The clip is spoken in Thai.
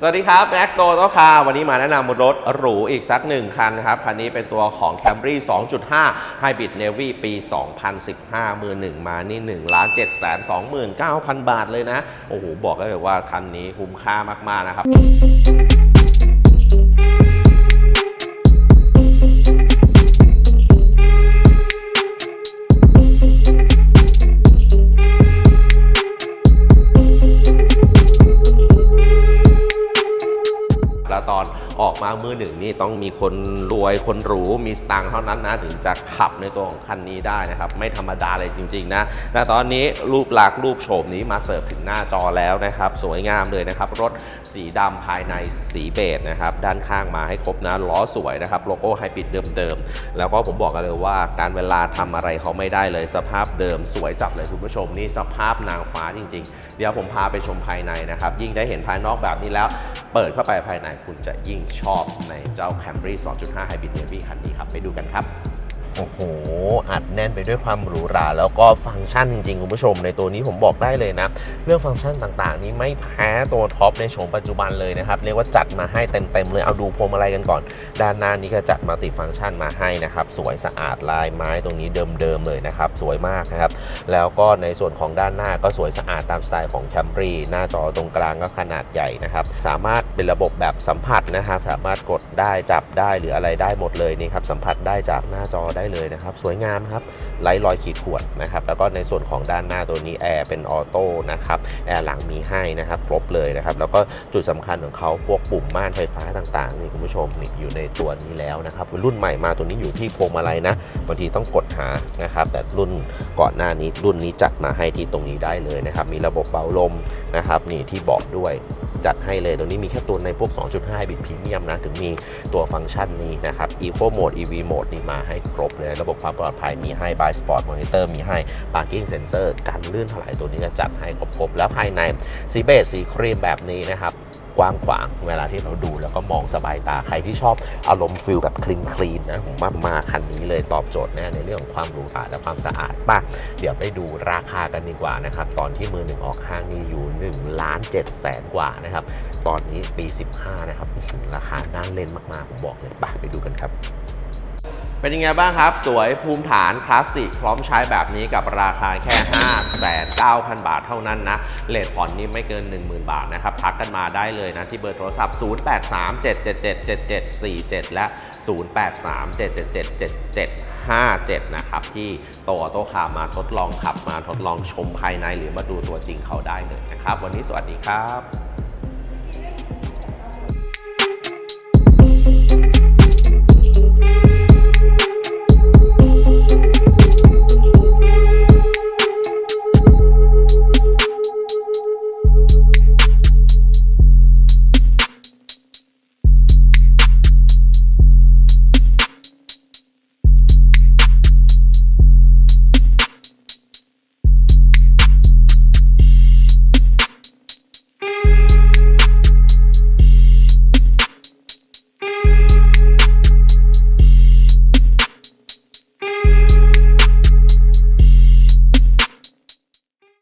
สวัสดีครับแม็กโตโตคาวันนี้มาแนะนำรถหรูอีกสักหนึ่งคันนะครับ คันนี้เป็นตัวของ Camry 2.5 Hybrid Navy ปี 2015 มือหนึ่งมานี่1ล้าน7 2 9 0 0 0 บาทเลยนะ โอ้โห บอกได้เลยว่าคันนี้คุ้มค่ามาก ๆ นะครับ แล้วต ออกมามือหนึ่งนี่ต้องมีคนรวยคนหรูมีสตังค์เท่านั้นนะถึงจะขับในตัวของคันนี้ได้นะครับไม่ธรรมดาเลยจริงๆนะแต่ตอนนี้รูปลักษณ์รูปโฉมนี้มาเสิร์ฟถึงหน้าจอแล้วนะครับสวยงามเลยนะครับรถสีดำภายในสีเบจนะครับด้านข้างมาให้ครบนะล้อสวยนะครับโลโก้ไฮบริดเดิมๆแล้วก็ผมบอกกันเลยว่าการเวลาทำอะไรเขาไม่ได้เลยสภาพเดิมสวยจับเลยคุณผู้ชมนี่สภาพนางฟ้าจริง ๆ เดี๋ยวผมพาไปชมภายในนะครับยิ่งได้เห็นภายนอกแบบนี้แล้ว เปิดเข้าไปภายในคุณจะยิ่งชอบในเจ้า Camry 2.5 Hybrid Navy คันนี้ครับ ไปดูกันครับ โอ้โห อัดแน่นไปด้วยความหรูหรา แล้วก็ฟังก์ชันจริงๆ คุณผู้ชม ในตัวนี้ผมบอกได้เลยนะ เรื่องฟังก์ชันต่างๆ นี้ไม่แพ้ตัวท็อปในโฉมปัจจุบันเลยนะครับ เรียกว่าจัดมาให้เต็มๆเลย เอาดูพวงมาลัยกันก่อน ด้านหน้านี้ก็จัดมัลติฟังก์ชันมาให้นะครับ สวยสะอาดลายไม้ตรงนี้เดิมๆเลยนะครับ สวยมากนะครับ แล้วก็ในส่วนของด้านหน้าก็สวยสะอาดตามสไตล์ของ Camry หน้าจอตรงกลางก็ขนาดใหญ่นะครับ สามารถเป็นระบบแบบสัมผัสนะครับสามารถกดได้จับได้หรืออะไรได้หมดเลยนี่ครับสัมผัสได้จากหน้าจอได้เลยนะครับ สวยงามครับไร้รอยขีดข่วนนะครับแล้วก็ในส่วนของด้านหน้าตัวนี้แอร์เป็นออโต้นะครับแอร์หลังมีให้นะครับครบเลยนะครับแล้วก็จุดสำคัญของเขาพวกปุ่มม่านไฟฟ้าต่างๆนี่คุณผู้ชมนี่อยู่ในตัวนี้แล้วนะครับรุ่นใหม่มาตัวนี้อยู่ที่พวงมาลัยนะบางทีต้องกดหานะครับแต่รุ่นก่อนหน้านี้รุ่นนี้จัดมาให้ที่ตรงนี้ได้เลยนะครับ มีระบบเป่าลมนะครับนี่ที่เบาะด้วยจัดให้เลยตัวนี้มีแค่ตัวในพวก 2.5 บิตพรีเมียมนะ ถึงมีตัวฟังก์ชันนี้นะครับ Eco Mode EV Mode นี่มาให้ครบเลย ระบบความปลอดภัยมีให้ by Sport Monitor มีให้ Parking Sensor กันลื่นถลายตัวนี้จะจัดให้ครบๆ แล้วภายในสีเบจสีครีมแบบนี้นะครับ กว้างขวาง เวลาที่เราดูแล้วก็มองสบายตาใครที่ชอบอารมณ์ฟิลแบบคลีนคลีนนะผมว่ามาคันนี้เลยตอบโจทย์แน่ในเรื่องของความหรูหราและความสะอาดป่ะเดี๋ยวไปดูราคากันดีกว่านะครับตอนที่มือหนึ่งออกห้างนี่อยู่1ล้าน7แสนกว่านะครับตอนนี้ปี 15 นะครับราคาน่าเล่นมากๆผมบอกเลยป่ะไปดูกันครับ เป็นยังไงบ้างครับ สวยภูมิฐานคลาสสิกพร้อมใช้แบบนี้กับราคาแค่ 5 9 0 0 0 บาทเท่านั้นนะเลทผ่อนนี่ไม่เกิน 10,000 บาทนะครับ ทักกันมาได้เลยนะ ที่เบอร์โทรศัพท์ 0837777747 และ 0837777757 นะครับ ที่โตโตคามาทดลองขับมาทดลองชมภายในหรือมาดูตัวจริงเขาได้เลยนะครับ วันนี้สวัสดีครับ